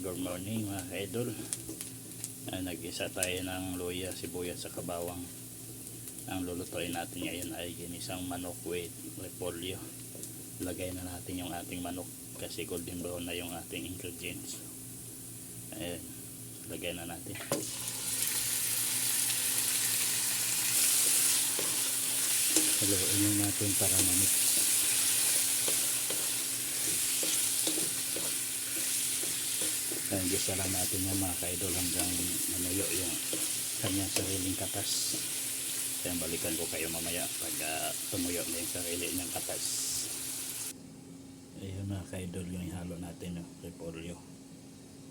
good morning mga ka-idol. Ah, nag-isa tayo ng luya, sibuyas sa kabawang. Ang lulutuin natin ngayon ay ginisang manok with repolyo. Lagay na natin yung ating manok kasi golden brown na yung ating ingredients. Ayan, lagay na natin. Haluin natin para mamix. Ayan, gisa lang natin yung mga kaidol hanggang manuyo yung kanyang sariling katas. Ayan, balikan ko kayo mamaya pag uh, tumuyo na yung sarili niyang katas. Ayan mga kaidol yung ihalo natin, no? repolyo.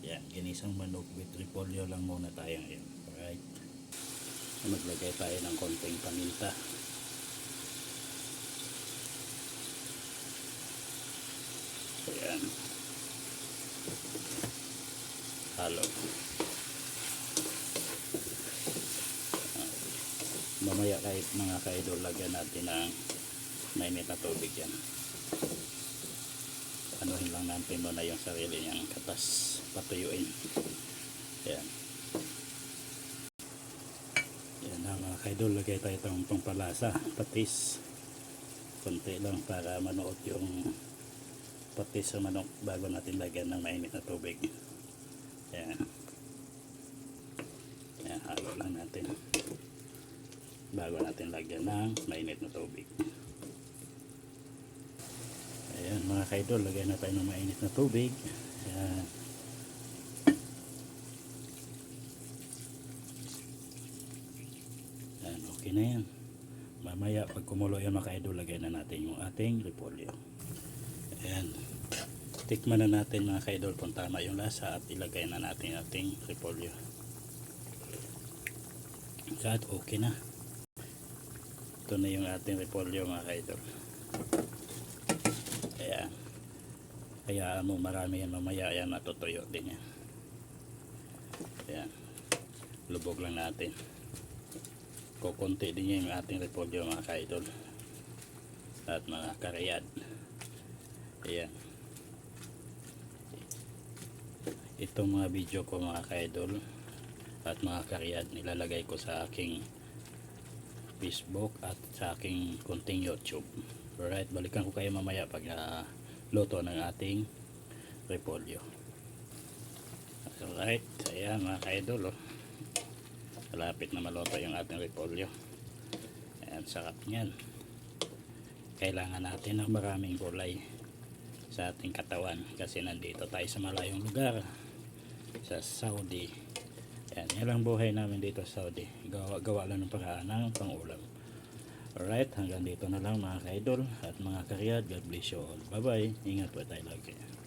Yan, ginisang manok with repolyo lang muna tayo ngayon. Alright. Maglagay tayo ng konting paminta. Ayan. Halo. Mamaya kahit mga kaidol, lagyan natin ng mainit na tubig yan. Anuhin lang natin muna yung sarili niyang katas. Patuyuin. Ayan. Yan na mga kaidol, lagay tayo itong pampalasa, patis. Konti lang para manuot yung patis sa manok bago natin lagyan ng mainit na tubig. Yan. Yan, halo lang natin. Bago natin lagyan ng mainit na tubig. Ayan mga kaidol, lagyan na tayo ng mainit na tubig. Ayan. Ayan, okay na yan. Mamaya pag kumulo yan mga kaidol, lagyan na natin yung ating repolyo. Ayan. Tikman na natin mga kaidol kung tama yung lasa at ilagay na natin ating repolyo. At okay na. Ito na yung ating repolyo mga kaidol. Ayan. Kaya mo marami yan mamaya yan matutuyo din yan. Ayan. Lubog lang natin. Kukunti din yung ating repolyo mga kaidol. At mga karayad. Ayan. Itong mga video ko mga kaidol at mga karyad nilalagay ko sa aking Facebook at sa aking kunting YouTube. Alright, balikan ko kayo mamaya pag uh, luto ng ating repolyo. Alright, ayan mga kaidol. Oh. Malapit na maluto yung ating repolyo. Ayan, sarap niyan. Kailangan natin ng maraming gulay sa ating katawan kasi nandito tayo sa malayong lugar sa Saudi yan, yan lang buhay namin dito sa Saudi. Gawa, gawa lang ng paraan ng pangulam. Alright hanggang dito na lang mga kaidol at mga karyad God bless you all. Bye bye ingat po tayo lagi